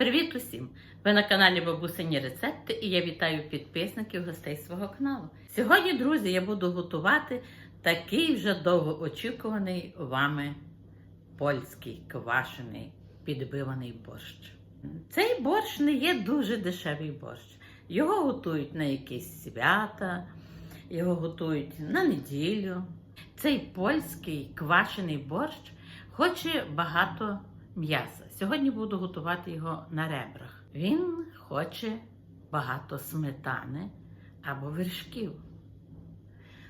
Привіт усім! Ви на каналі Бабусині Рецепти і я вітаю підписників гостей свого каналу. Сьогодні, друзі, я буду готувати такий вже довгоочікуваний вами польський квашений підбиваний борщ. Цей борщ не є дуже дешевий борщ. Його готують на якісь свята, його готують на неділю. Цей польський квашений борщ хоче багато м'яса. Сьогодні буду готувати його на ребрах. Він хоче багато сметани або вершків.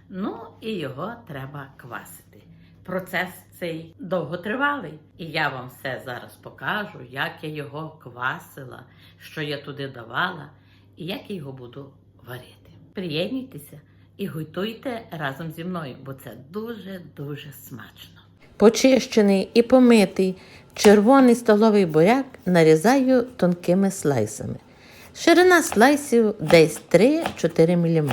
Ну і його треба квасити. Процес цей довготривалий. І я вам все зараз покажу, як я його квасила, що я туди давала і як я його буду варити. Приєднуйтеся і готуйте разом зі мною, бо це дуже-дуже смачно. Почищений і помитий червоний столовий буряк нарізаю тонкими слайсами. Ширина слайсів десь 3-4 мм.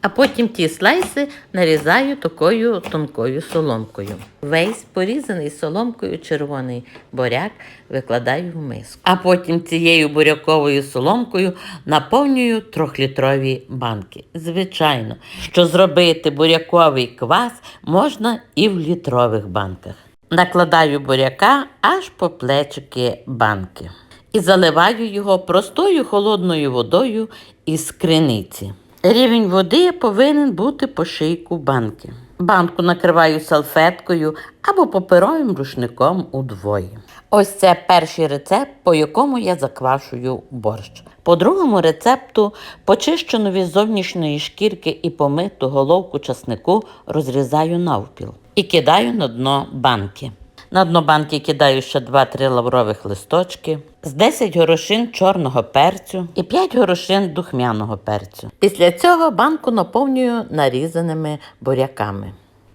А потім ті слайси нарізаю такою тонкою соломкою. Весь порізаний соломкою червоний буряк викладаю в миску. А потім цією буряковою соломкою наповнюю трьохлітрові банки. Звичайно, що зробити буряковий квас можна і в літрових банках. Накладаю буряка аж по плечики банки і заливаю його простою холодною водою із криниці. Рівень води повинен бути по шийку банки. Банку накриваю салфеткою або паперовим рушником удвоє. Ось це перший рецепт, по якому я заквашую борщ. По другому рецепту почищену від зовнішньої шкірки і помиту головку часнику розрізаю навпіл і кидаю на дно банки. На дно банки кидаю ще 2-3 лаврових листочки, з 10 горошин чорного перцю і 5 горошин духмяного перцю. Після цього банку наповнюю нарізаними буряками.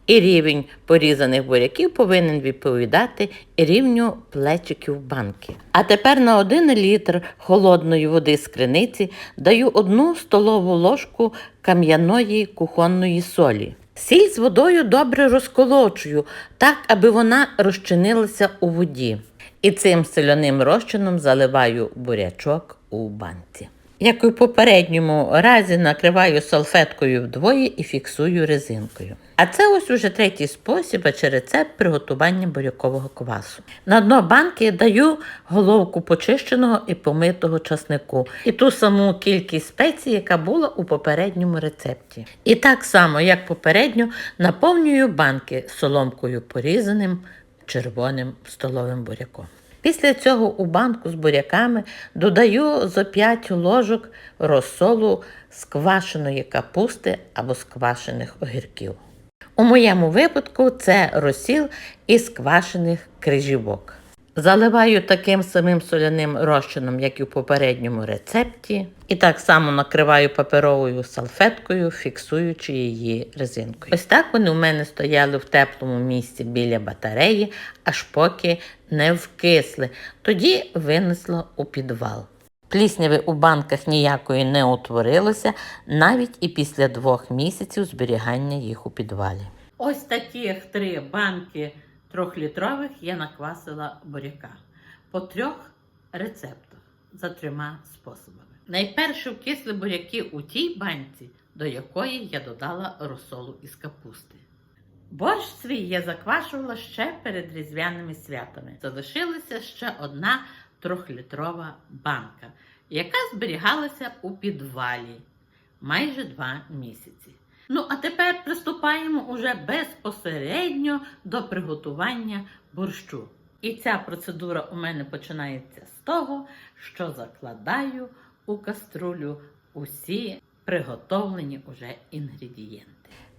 І рівень порізаних буряків повинен відповідати рівню плечиків банки. А тепер на 1 літр холодної води з криниці даю 1 столову ложку кам'яної кухонної солі. Сіль з водою добре розколочую, так, аби вона розчинилася у воді. І цим соляним розчином заливаю бурячок у банці. Як і в попередньому разі накриваю салфеткою вдвоє і фіксую резинкою. А це ось уже третій спосіб а чи рецепт приготування бурякового квасу. На дно банки даю головку почищеного і помитого часнику і ту саму кількість спецій, яка була у попередньому рецепті. І так само, як попередньо, наповнюю банки соломкою порізаним червоним столовим буряком. Після цього у банку з буряками додаю зо 5 ложок розсолу з квашеної капусти або з квашених огірків. У моєму випадку це розсіл із квашених крижівок. Заливаю таким самим соляним розчином, як і в попередньому рецепті, і так само накриваю паперовою салфеткою, фіксуючи її резинкою. Ось так вони у мене стояли в теплому місці біля батареї, аж поки не вкисли. Тоді винесла у підвал. Плісняви у банках ніякої не утворилося, навіть і після двох місяців зберігання їх у підвалі. Ось таких три банки трьохлітрових я наквасила буряка по трьох рецептах за трьома способами. Найперше вкисли буряки у тій банці, до якої я додала розсолу із капусти. Борщ свій я заквашувала ще перед різдвяними святами. Залишилася ще одна трьохлітрова банка, яка зберігалася у підвалі майже два місяці. Ну, а тепер приступаємо уже безпосередньо до приготування борщу. І ця процедура у мене починається з того, що закладаю у каструлю усі приготовлені уже інгредієнти.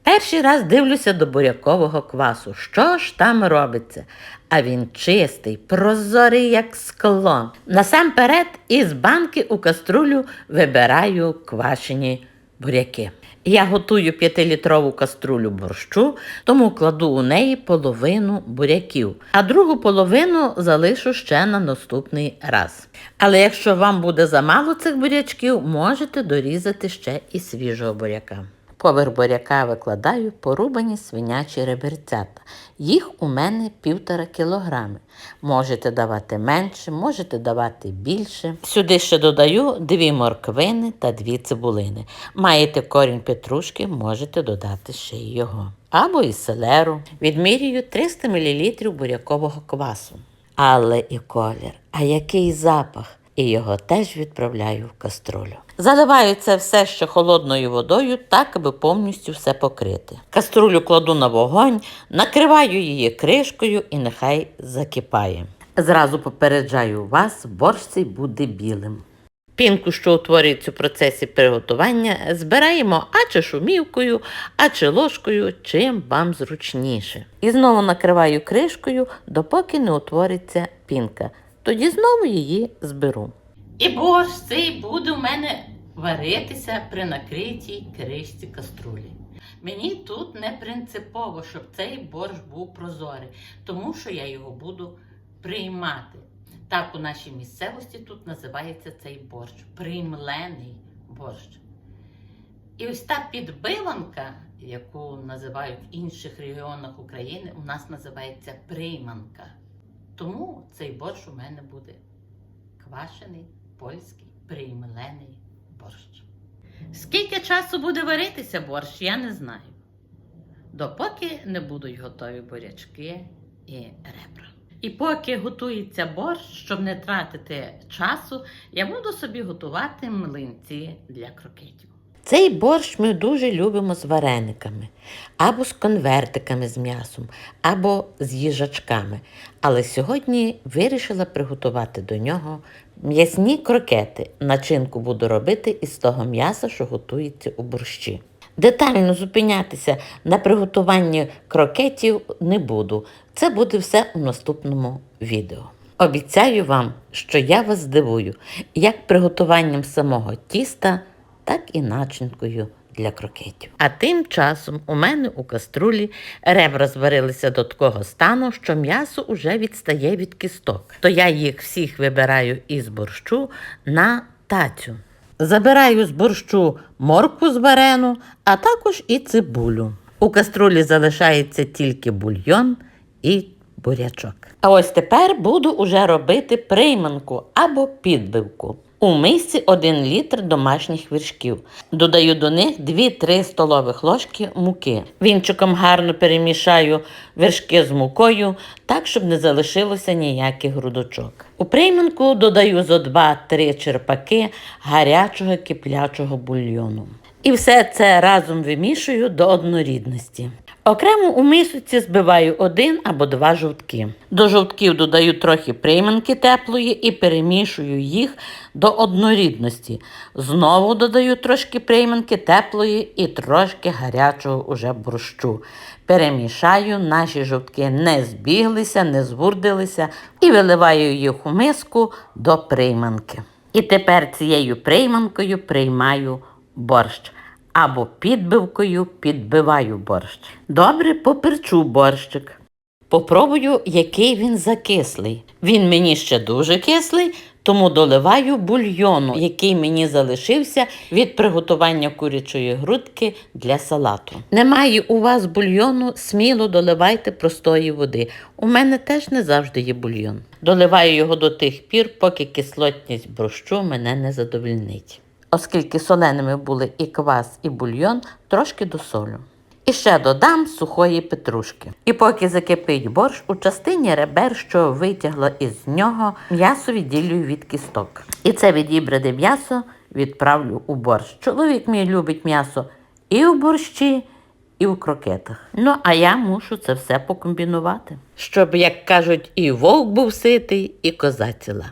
Перший раз дивлюся до бурякового квасу. Що ж там робиться? А він чистий, прозорий, як скло. Насамперед із банки у каструлю вибираю квашені буряки. Я готую 5-літрову каструлю борщу, тому кладу у неї половину буряків, а другу половину залишу ще на наступний раз. Але якщо вам буде замало цих бурячків, можете дорізати ще і свіжого буряка. Поверх буряка викладаю порубані свинячі реберцята. Їх у мене півтора кілограми. Можете давати менше, можете давати більше. Сюди ще додаю дві морквини та дві цибулини. Маєте корінь петрушки, можете додати ще й його. Або і селеру. Відмірюю 300 мл бурякового квасу. Але і колір, а який запах! І його теж відправляю в каструлю. Заливаю це все ще холодною водою, так аби повністю все покрити. Каструлю кладу на вогонь, накриваю її кришкою і нехай закипає. Зразу попереджаю вас, борщ цей буде білим. Пінку, що утворюється у процесі приготування, збираємо а чи шумівкою, а чи ложкою, чим вам зручніше. І знову накриваю кришкою, допоки не утвориться пінка. Тоді знову її зберу. І борщ цей буде у мене варитися при накритій кришці каструлі. Мені тут не принципово, щоб цей борщ був прозорий, тому що я його буду приймати. Так у нашій місцевості тут називається цей борщ приймлений борщ. І ось та підбиванка, яку називають в інших регіонах України, у нас називається прийманка. Тому цей борщ у мене буде квашений, польський, приймлений борщ. Скільки часу буде варитися борщ, я не знаю. Допоки не будуть готові бурячки і ребра. І поки готується борщ, щоб не тратити часу, я буду собі готувати млинці для крокетів. Цей борщ ми дуже любимо з варениками, або з конвертиками з м'ясом, або з їжачками. Але сьогодні вирішила приготувати до нього м'ясні крокети. Начинку буду робити із того м'яса, що готується у борщі. Детально зупинятися на приготуванні крокетів не буду. Це буде все у наступному відео. Обіцяю вам, що я вас здивую як приготуванням самого тіста, так і начинкою для крокетів. А тим часом у мене у каструлі ребра зварилися до такого стану, що м'ясо уже відстає від кісток. То я їх всіх вибираю із борщу на тацю. Забираю з борщу моркву з варену, а також і цибулю. У каструлі залишається тільки бульйон і бурячок. А ось тепер буду уже робити прийманку або підбивку. У мисці 1 літр домашніх вершків. Додаю до них 2-3 столових ложки муки. Вінчиком гарно перемішаю вершки з мукою, так, щоб не залишилося ніяких грудочок. У прийманку додаю зо 2-3 черпаки гарячого киплячого бульйону. І все це разом вимішую до однорідності. Окремо у мисочці збиваю один або два жовтки. До жовтків додаю трохи прийманки теплої і перемішую їх до однорідності. Знову додаю трошки прийманки теплої і трошки гарячого уже борщу. Перемішаю, наші жовтки не збіглися, не звурдилися і виливаю їх у миску до прийманки. І тепер цією прийманкою приймаю борщ. Або підбивкою підбиваю борщ. Добре поперчу борщик. Попробую, який він закислий. Він мені ще дуже кислий, тому доливаю бульйону, який мені залишився від приготування курячої грудки для салату. Немає у вас бульйону, сміло доливайте простої води. У мене теж не завжди є бульйон. Доливаю його до тих пір, поки кислотність борщу мене не задовольнить. Оскільки соленими були і квас, і бульйон, трошки досолю. І ще додам сухої петрушки. І поки закипить борщ, у частині ребер, що витягла із нього, м'ясо відділюю від кісток. І це відібране м'ясо відправлю у борщ. Чоловік мій любить м'ясо і у борщі, і у крокетах. Ну, а я мушу це все покомбінувати. Щоб, як кажуть, і вовк був ситий, і коза ціла.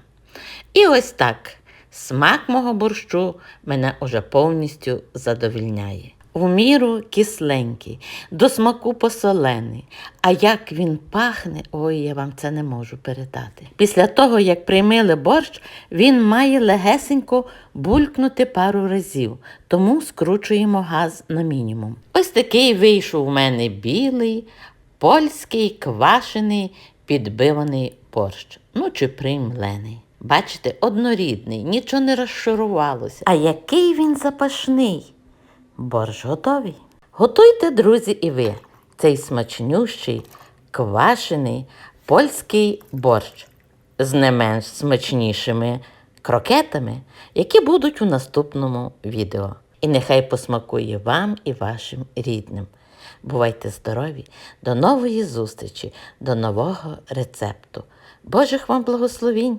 І ось так. Смак мого борщу мене уже повністю задовільняє. В міру кисленький, до смаку посолений. А як він пахне, ой, я вам це не можу передати. Після того, як приймили борщ, він має легесенько булькнути пару разів, тому скручуємо газ на мінімум. Ось такий вийшов у мене білий, польський, квашений, підбиваний борщ. Ну чи приймлений. Бачите, однорідний, нічого не розшарувалося. А який він запашний. борщ готовий. Готуйте, друзі, і ви цей смачнющий, квашений польський борщ з не менш смачнішими крокетами, які будуть у наступному відео. І нехай посмакує вам і вашим рідним. Бувайте здорові, до нової зустрічі, до нового рецепту. Божих вам благословінь